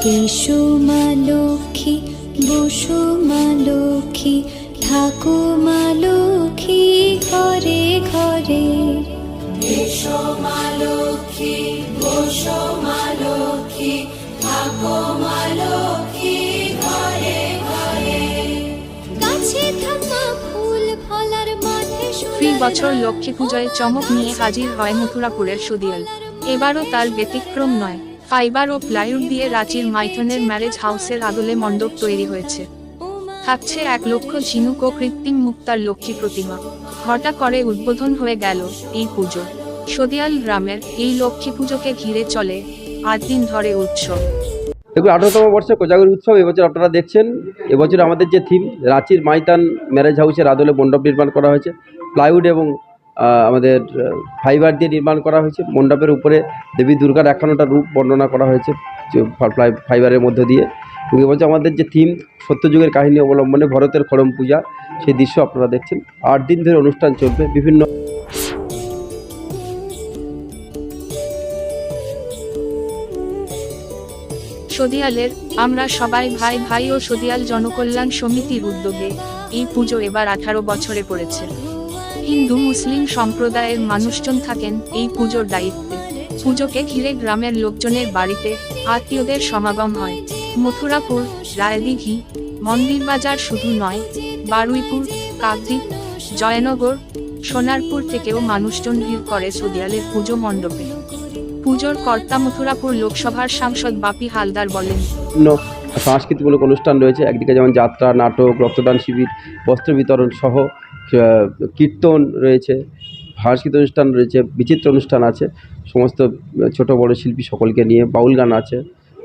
এসো মা লক্ষ্মী বসো মা লক্ষ্মী থাকো মা লক্ষ্মী ঘরে ঘরে। এসো মা লক্ষ্মী বসো মা লক্ষ্মী থাকো মা লক্ষ্মী ঘরে ঘরে। গাছে থাকা ফুল ফলার মাঠে বছর লক্ষ্মী পুজোয় চমক নিয়ে হাজির হয় মথুরাপুরের সুদিয়াল। এবারও তার ব্যতিক্রম নয়। ফাইবার ও প্লাইউড দিয়ে রাঁচির মাইথনের ম্যারেজ হাউসের আদলে মণ্ডপ তৈরি হয়েছে। থাকছে এক লক্ষ ঝিনুক ও কৃত্রিম মুক্তার লক্ষ্মী প্রতিমা। ঘটা করে উদ্বোধন হয়ে গেল এই পুজো। সদিয়াল গ্রামের এই লক্ষ্মী পুজোকে ঘিরে চলে আট দিন ধরে উৎসব। দেখুন, আঠারোতম বর্ষে কোজাগরি উৎসব, এবছর আপনারা দেখছেন, এবছর আমাদের যে থিম রাঁচির মাইতান ম্যারেজ হাউসের আদলে মণ্ডপ নির্মাণ করা হয়েছে। প্লাইউড এবং আমাদের ফাইবার দিয়ে নির্মাণ করা হয়েছে। মণ্ডপের উপরে দেবী দুর্গার একান্নটা রূপ বর্ণনা করা হয়েছে ফাইবারের মধ্য দিয়ে। এবং এবছর আমাদের যে থিম সত্যযুগের কাহিনী অবলম্বনে ভরতের খড়ম পূজা, সেই দৃশ্য আপনারা দেখছেন। আট দিন ধরে অনুষ্ঠান চলবে, বিভিন্ন সদিয়ালের, আমরা সবাই ভাই ভাই ও সদিয়াল জনকল্যাণ সমিতির উদ্যোগে এই পুজো এবার আঠারো বছরে পড়েছে। হিন্দু মুসলিম সম্প্রদায়ের মানুষজন থাকেন এই পুজোর দায়িত্বে। পুজোকে ঘিরে গ্রামের লোকজনের বাড়িতে আত্মীয়দের সমাগম হয়। মথুরাপুর, রায়দিঘি মন্দির বাজার শুধু নয়, বারুইপুর, কাকদ্বীপ, জয়নগর, সোনারপুর থেকেও মানুষজন ভিড় করে সদিয়ালের পুজো মণ্ডপে। পুজোর কর্তা মথুরাপুর লোকসভার সাংসদ বাপি হালদার বলেন সাংস্কৃতিকমূলক অনুষ্ঠান রয়েছে। একদিকে যেমন যাত্রা, নাটক, রক্তদান শিবির, বস্ত্র বিতরণ সহ কীর্তন রয়েছে সাংস্কৃতিক অনুষ্ঠান রয়েছে, বিচিত্র অনুষ্ঠান আছে, সমস্ত ছোট বড় শিল্পী সকলকে নিয়ে বাউল গান আছে।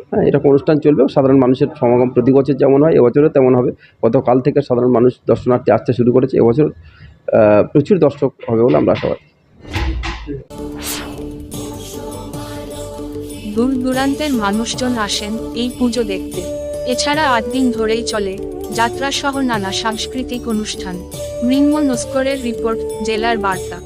হ্যাঁ এরকম অনুষ্ঠান চলবে সাধারণ মানুষের সমাগম প্রতি বছর যেমন হয়, এবছরও তেমন হবে। গতকাল থেকে সাধারণ মানুষ দর্শনার্থী আসতে শুরু করেছে, এবছর প্রচুর দর্শক হবে বলে আমরা আশাবাদী। দূর দূরান্তের মানুষজন আসেন এই পুজো দেখতে। এছাড়া আট দিন ধরেই চলে যাত্রাসহ নানা সাংস্কৃতিক অনুষ্ঠান। মৃন্ময় নস্করের রিপোর্ট জেলার বার্তা।